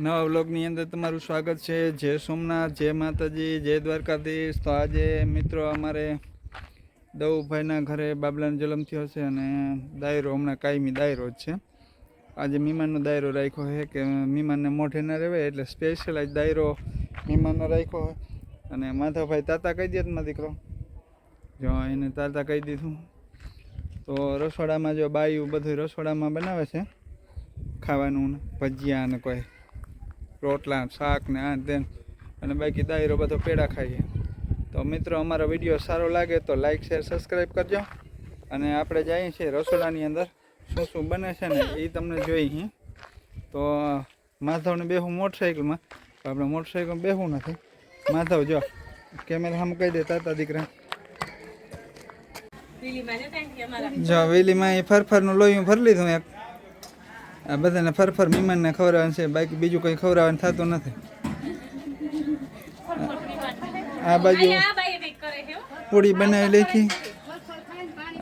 નવા વ્લોગની અંદર તમારું સ્વાગત છે. જય સોમનાથ, જય માતાજી, જય દ્વારકાધીશ. તો આજે મિત્રો અમારે દઉભાઈના ઘરે બાબલાનો જન્મ થયો છે અને દાયરો હમણાં કાયમી દાયરો જ છે. આજે મીમાનનો દાયરો રાખ્યો છે કે મીમાનને મોઢે ના રહેવાય એટલે સ્પેશિયલ આજ દાયરો મીમાનનો રાખ્યો હોય અને માધવભાઈ તાતા કહી દે મારો દીકરો. જો એને તાતા કહી દીધું. તો રસોડામાં જો બાયું બધું રસોડામાં બનાવે છે. ખાવાનું ભજીયા અને કોઈ. રોટલા શાક ને આ તેમ. અને બાકી દાયરો બધો પેડા ખાઈએ. તો મિત્રો અમારો વીડિયો સારો લાગે તો લાઈક શેર સબસ્ક્રાઈબ કરજો. અને આપણે જઈએ છીએ રસોડાની અંદર. શું શું બને છે ને એ તમને જોઈએ તો માધવને બેહું મોટરસાઇકલમાં આપણે મોટરસાઇકલમાં બેહું નથી. માધવ જો કેમેરા સામે કહી દે તાતા દીકરા. જો વેલીમાં એ ફરફરનું લોહીનું ભરી લીધું એક. આ બધાને ફરફર મહેમાનને ખવડાવવાનું છે બાકી બીજું કંઈ ખવડાવવાનું થતું નથી. આ બાજુ પૂડી બનાવી લીધી.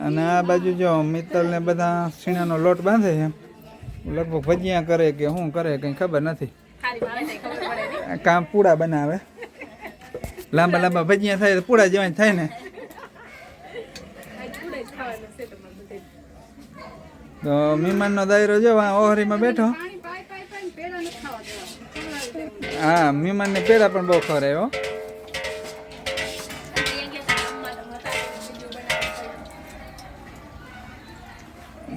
અને આ બાજુ જો મિત્તલને બધા સીણાનો લોટ બાંધે છે. લગભગ ભજીયા કરે કે શું કરે કંઈ ખબર નથી. કામ પૂડા બનાવે. લાંબા લાંબા ભજીયા થાય તો પૂડા જેવા થાય ને. તો મહેમાનનો દાયરો જો આ ઓહરીમાં બેઠો. હા મહેમાનને પેડા પણ બહુ ખવડાવ્યો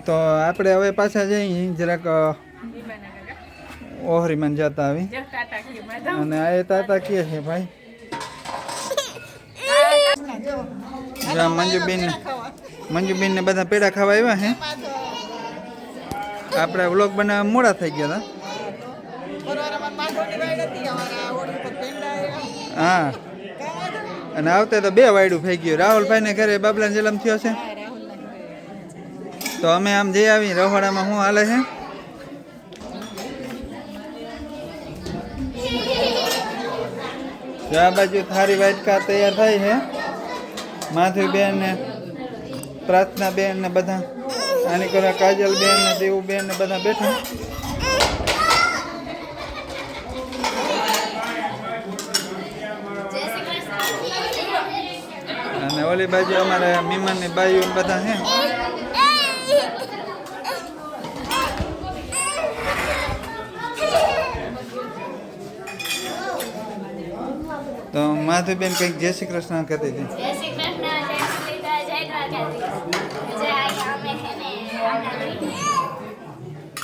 તો આપણે હવે પાછા જઈએ જરાક ઓહરીમાં જતા આવી. અને આ તાતા કે છે ભાઈ? મંજુબેન મંજુબેન ને બધા પેડા ખાવા આવ્યા હે આપણે વ્લોગ બનાવવા મોડા થઈ ગયા હતા. હા. અને આવતે તો બે વાયડું થઈ ગયું. રાહુલભાઈ ને ઘરે બાબલાનો જલમ થયો છે. તો અમે આમ જઈ આવી રહોડામાં શું હાલે છે. આ બાજુ થારી વાટકા તૈયાર થાય છે. માધવીબેન ને પ્રાર્થના બેન ને બધા. આની કરવા કાજલ બેન ને દેવું બેન ને બધા બેઠા. અને ઓલી બાજુ અમારે મીમાનની બાયુ ને બધા છે તો માધુબેન કંઈક જય શ્રી કૃષ્ણ કહેતી હતી જય શ્રી કૃષ્ણ જય મુરલીધર જય દ્વારકાધીશ જય અમે છે ને આના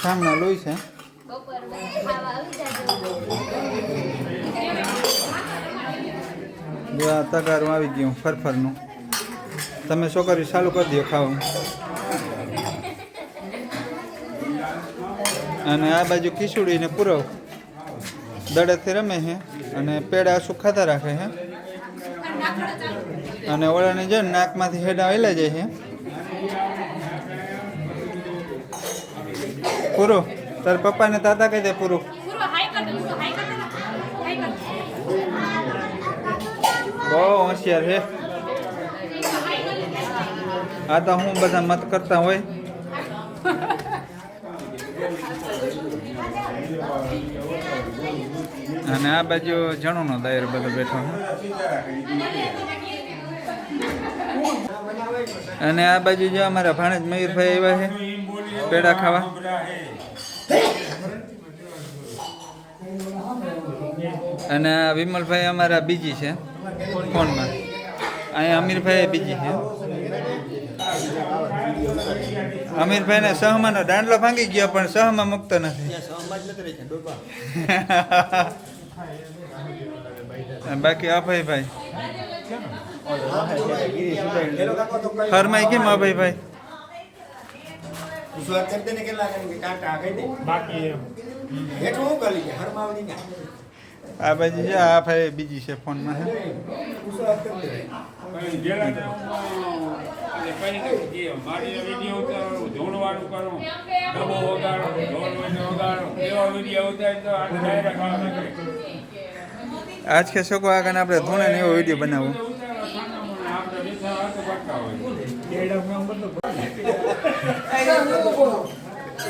સામના લોહી છે. તગારું આવી ગયું ફરફરનું. તમે છોકરી ચાલુ કરી દો ખાવાનું અને આ બાજુ ખીચડી ને પૂરવ દડેથી રમે છે અને પેડા સુખાતા રાખે છે અને ઓળાને જો નાકમાંથી હેડા વેલા જાય છે પૂરું? તાર પપ્પાને તાતા કહી દે પૂરું. બહુ હોશિયાર છે આ તો હું બધા મત કરતા હોય. અને આ બાજુ જણોનો દાયર બધો બેઠો અને આ બાજુ જો અમારા ભાણેજ મયુરભાઈ આવ્યા છે. પેડા ખાવા? અને વિમલભાઈ અમારા બીજી છે, ફોનમાં. અહીંયા અમીરભાઈ બીજી છે. અમીરભાઈને સહમાનો દાંડલો ભાંગી ગયો, પણ સહમાં મુક્તો નથી. બાકી અભયભાઈ. ફરમાઈ કેમ અભયભાઈ? વિશ્વાસ કરી દે ને કેટલા કે કાંટા કહી દે. બાકી એમ. હેઠું હું કરી ના. આ બાજુ છે આ ભાઈ બીજી છે ફોનમાં આજ કે શકો આગળ આપણે ધૂણે ને એવો વીડિયો બનાવવો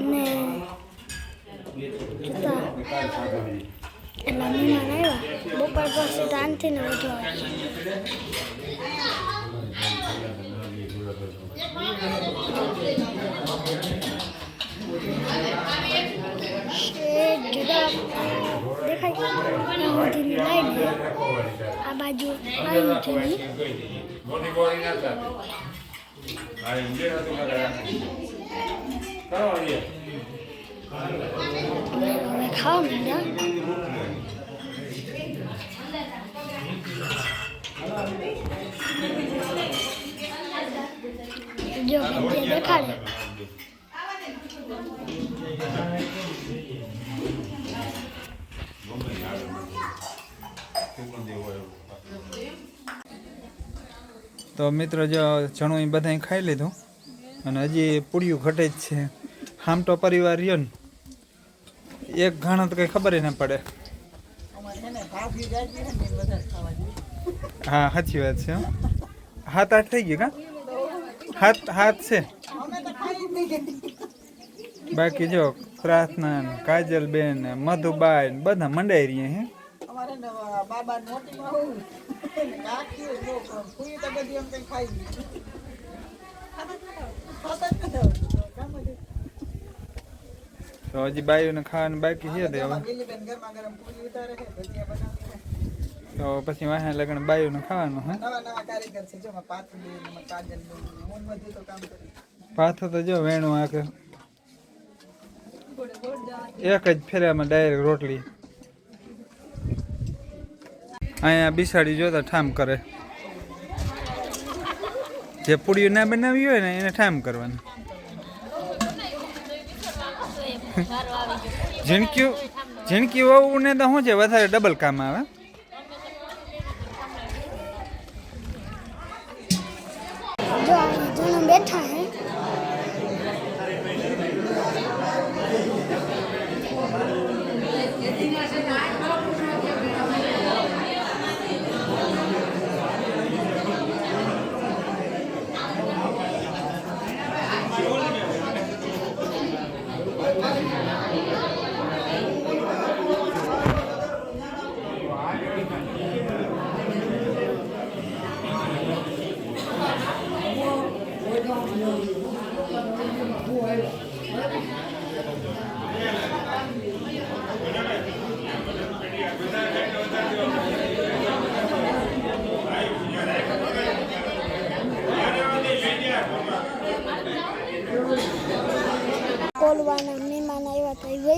ને એટલા મહેમાન આવ્યા બપોર પછી શાંતિ ને લાઈટ આ બાજુ આવ્યું છે હા જે હતું કરો હવે ખાવા જો દેખાડે તો મિત્રો જો ચણું એ બધા ખાઈ લીધું. અને હજી પૂડિયું ઘટે જ છે. હામટો પરિવાર રહ્યો ને. એક ઘણા તો કંઈ ખબર ના પડે. હા, સાચી વાત છે. હાથ આઠ થઈ ગયું કા? હાથ હાથ છે. બાકી જો પ્રાર્થના ને કાજલબેન મધુબાઈ બધા મંડાઈ રહ્યા હે. બાબા નોટીમાં હોવું ને કાકી જો ફૂઈ તો બધી એમ કઈ ખાઈ હજી બાઈઓને ખાવાનું બાકી છે તે હવે. તો પછી વાહે લગન ને ખાવાનું હે? નવા નવા કારીગર છે જો પાથરી ને કાજલ હું બધું તો કામ કરી પાથો તો જો વેણું આખે. એક જ ફેરામાં ડાયરેક્ટ રોટલી. અહીંયા બિસાડી જોતા ઠામ કરે. જે પૂડીઓ ના બનાવી હોય ને એને ઠામ કરવાની. ઝીણક્યું ઝીણકી વહુ ને તો શું છે? વધારે ડબલ કામ આવે. બેઠા હે કોલવાના મહેમાન આવ્યા તો એ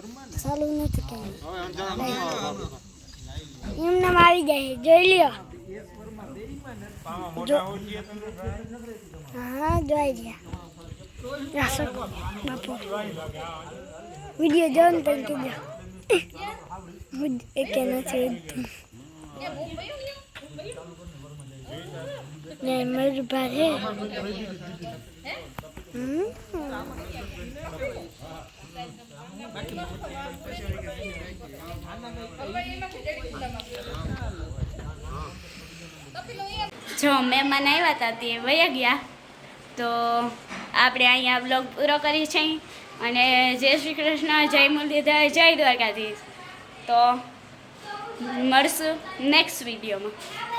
ચાલુ નથી કર્યું એમને આવી જાય જોઈ લ્યો. હા, જોઈ લ્યા. બાપુ. વીડિયો જો ને તો કીધો હું એક નથી ને મારું જો મહેમાન આવ્યા હતા તે વયા ગયા. તો આપણે અહીંયા બ્લોગ પૂરો કરી છે. અને જય શ્રી કૃષ્ણ, જય મુરલીધર, જય દ્વારકાધીશ. તો મળશું નેક્સ્ટ વિડીયોમાં